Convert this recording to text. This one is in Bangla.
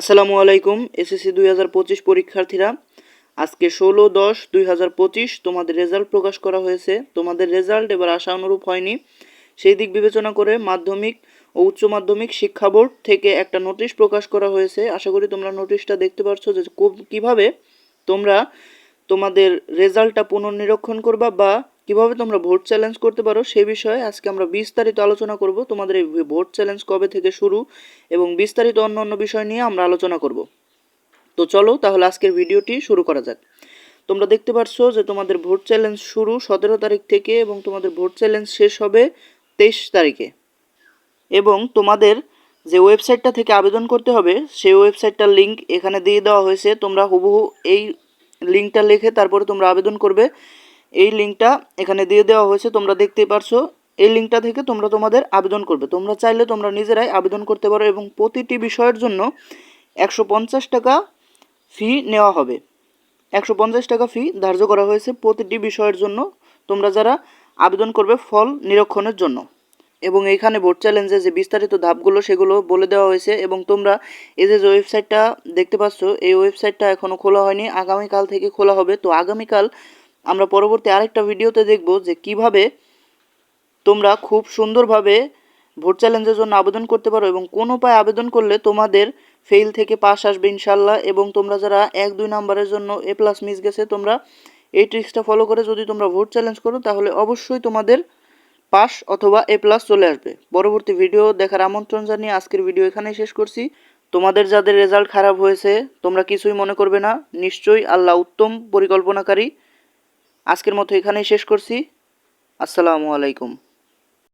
আসসালামু আলাইকুম, এসএসসি দুই হাজার পঁচিশ পরীক্ষার্থীরা। আজকে ষোলো দশ দুই হাজার পঁচিশ, তোমাদের রেজাল্ট প্রকাশ করা হয়েছে। তোমাদের রেজাল্ট এবার আশা অনুরূপ হয়নি। সেই দিক বিবেচনা করে মাধ্যমিক ও উচ্চ মাধ্যমিক শিক্ষা বোর্ড থেকে একটা নোটিশ প্রকাশ করা হয়েছে। আশা করি তোমরা নোটিশটা দেখতে পারছ যে কীভাবে তোমরা তোমাদের রেজাল্টটা পুনর্নিরীক্ষণ করবা বা কীভাবে তোমরা ভোট চ্যালেঞ্জ করতে পারো সে বিষয়ে আজকে আমরা বিস্তারিত আলোচনা করব। তোমাদের এই ভোট চ্যালেঞ্জ কবে থেকে শুরু এবং বিস্তারিত অন্য অন্য বিষয় নিয়ে আমরা আলোচনা করব। তো চলো তাহলে আজকের ভিডিওটি শুরু করা যাক। তোমরা দেখতে পারছ যে তোমাদের ভোট চ্যালেঞ্জ শুরু সতেরো তারিখ থেকে এবং তোমাদের ভোট চ্যালেঞ্জ শেষ হবে তেইশ তারিখে। এবং তোমাদের যে ওয়েবসাইটটা থেকে আবেদন করতে হবে, সেই ওয়েবসাইটটার লিঙ্ক এখানে দিয়ে দেওয়া হয়েছে। তোমরা হুবহু এই লিঙ্কটা লিখে তারপরে তোমরা আবেদন করবে। এই লিঙ্কটা এখানে দিয়ে দেওয়া হয়েছে, তোমরা দেখতেই পারছ। এই লিঙ্কটা থেকে তোমরা তোমাদের আবেদন করবে। তোমরা চাইলে তোমরা নিজেরাই আবেদন করতে পারো এবং প্রতিটি বিষয়ের জন্য একশো পঞ্চাশ টাকা ফি নেওয়া হবে। একশো পঞ্চাশ টাকা ফি ধার্য করা হয়েছে প্রতিটি বিষয়ের জন্য। তোমরা যারা আবেদন করবে ফল নিরীক্ষণের জন্য। এবং এইখানে ভোট চ্যালেঞ্জে যে বিস্তারিত ধাপগুলো, সেগুলো বলে দেওয়া হয়েছে এবং তোমরা এই যে ওয়েবসাইটটা দেখতে পাচ্ছ, এই ওয়েবসাইটটা এখনও খোলা হয়নি। আগামীকাল থেকে খোলা হবে। তো আগামীকাল আমরা পরবর্তী আরেকটা ভিডিওতে দেখব যে কীভাবে তোমরা খুব সুন্দরভাবে ভোট চ্যালেঞ্জের জন্য আবেদন করতে পারো এবং কোন উপায়ে আবেদন করলে তোমাদের ফেল থেকে পাস আসবে ইনশাল্লাহ এবং তোমরা যারা এক, দুই নাম্বারের জন্য এ প্লাস মিস গেছে, তোমরা এই ট্রিক্সটা ফলো করে যদি তোমরা ভোট চ্যালেঞ্জ করো, তাহলে অবশ্যই তোমাদের পাস অথবা এ প্লাস চলে আসবে। পরবর্তী ভিডিও দেখার আমন্ত্রণ জানিয়ে আজকের ভিডিও এখানেই শেষ করছি। তোমাদের যাদের রেজাল্ট খারাপ হয়েছে, তোমরা কিছুই মনে করবে না। নিশ্চয়ই আল্লাহ উত্তম পরিকল্পনাকারী। আজকের মতো এখানেই শেষ করছি। আসসালামু আলাইকুম।